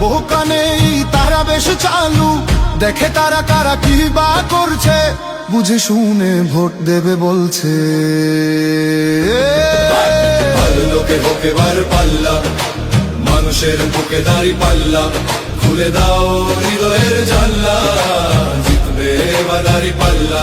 বহু কানে তারা বেশ চালু। দেখে তারা কারা কি বা করছে, বুঝে শুনে ভোট দেবে বলছে। লোকে হোকে বার পাল্লা, মানুষের বুকে দাড়ি পাল্লা, খুলে দাও হৃদয়ের জাল্লা জিতবে এবার দাড়ি পাল্লা।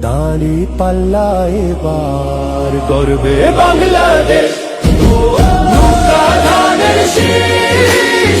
দাঁড়ি পাল্লা এবার করবে বাংলাদেশ নৌকা ধানের শীষ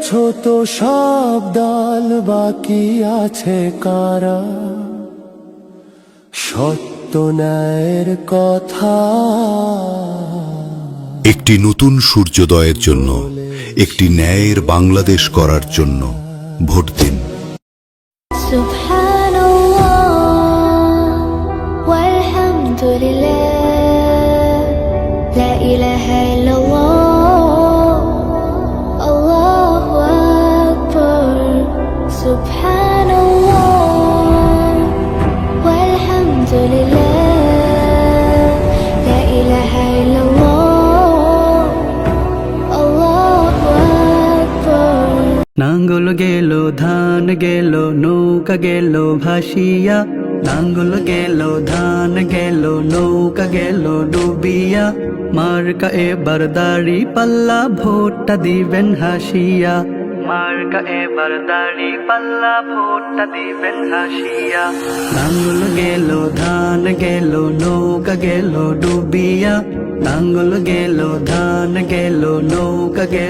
দেখেছো তো সব দল বাকি আছে কারা সত্য ন্যায়ের কথা একটি নতুন সূর্যোদয়ের জন্য একটি ন্যায়ের বাংলাদেশ করার জন্য ভোট দিন سبحان الله والحمد لله لا إله إلا নাঙ্গল গেল ধান গেল নৌকা গেল ভাসিয়া নাঙ্গল গেল ধান গেল নৌকা গেল ডুবিয়া মার্কা এবার দাড়ি পাল্লা ভোটটা দিবেন হাসিয়া মার্কা এবার দাড়ি পাল্লা ভোটটা দিবেন হাসিয়া। নাঙ্গল গেল, ধান গেল, নৌকা গেল, ডুবিয়া। নাঙ্গল গেল, ধান গেল, নৌকা গেল।